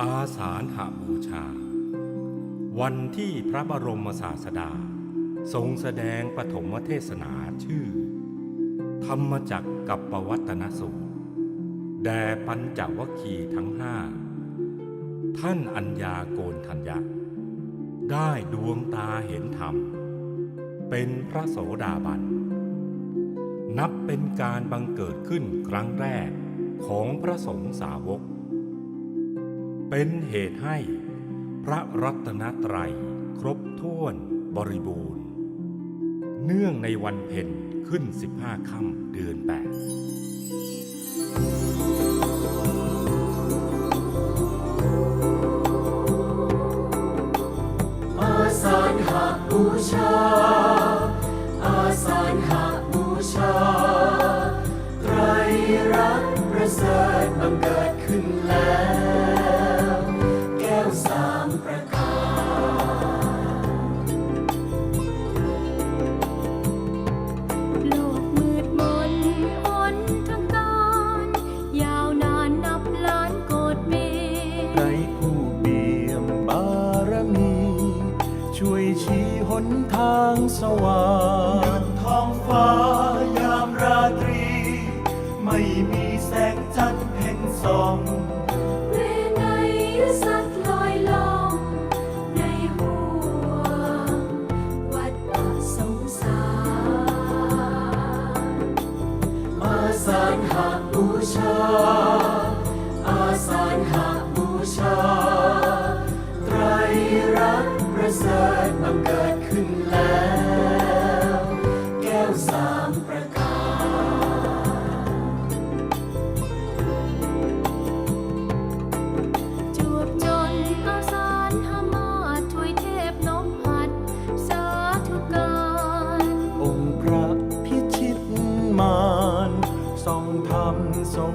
อาสาฬหบูชา วันที่พระบรมศาสดา ทรงแสดงปฐมเทศนาชื่อ ธรรมจักรกับปวัตนสูตรแด่ปัญจวคีทั้งห้า ท่านอัญญาโกนทัญญะ ได้ดวงตาเห็นธรรม เป็นพระโสดาบัน นับเป็นการบังเกิดขึ้นครั้งแรก ของพระสงฆ์สาวก เป็นเหตุให้พระรัตนตรัยครบถ้วนบริบูรณ์ เนื่องในวันเพ็ญขึ้น 15ค่ำเดือน8อาสานหบูชา ริฐบังเกิดขึ้นแล้ว แก้วสามประการโลกมืดมนอนทั้งการ ยาวนานนับล้านโกดเมตรไรผู้เบี่ยมบารมี ช่วยชี้หนทางสว่างท้องฟ้ายามราตรี ไม่มี ชา อาสานหบูชา ไตรรัตน์ประเสริฐบังเกิดขึ้นแล้ว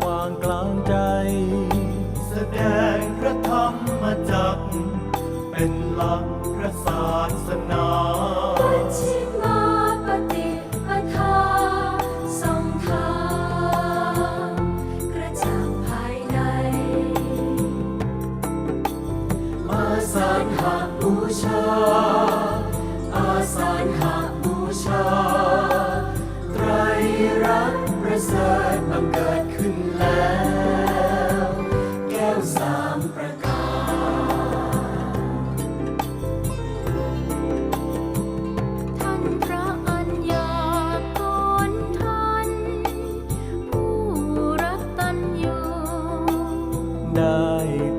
ว่างกลางใจ แสดงพระธรรมจักรเป็นหลักพระศาสนาปัจฉิมาปฏิปทาทรงทางกระจ่างภายใน อาสานหบูชา อาสานหบูชา ไตรรัตน์ประเสริฐบังเกิด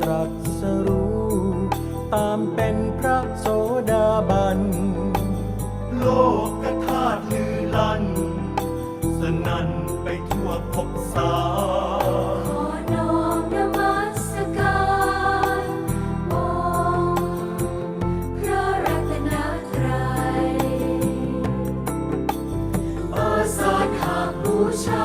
รัสรู้ ตามเป็นพระโสดาบัน โลกกธาตุลือลั่น สนั่นไปทั่วภพสาขอนอบนมสการองพระรัตนตรัย โอสถหบูชา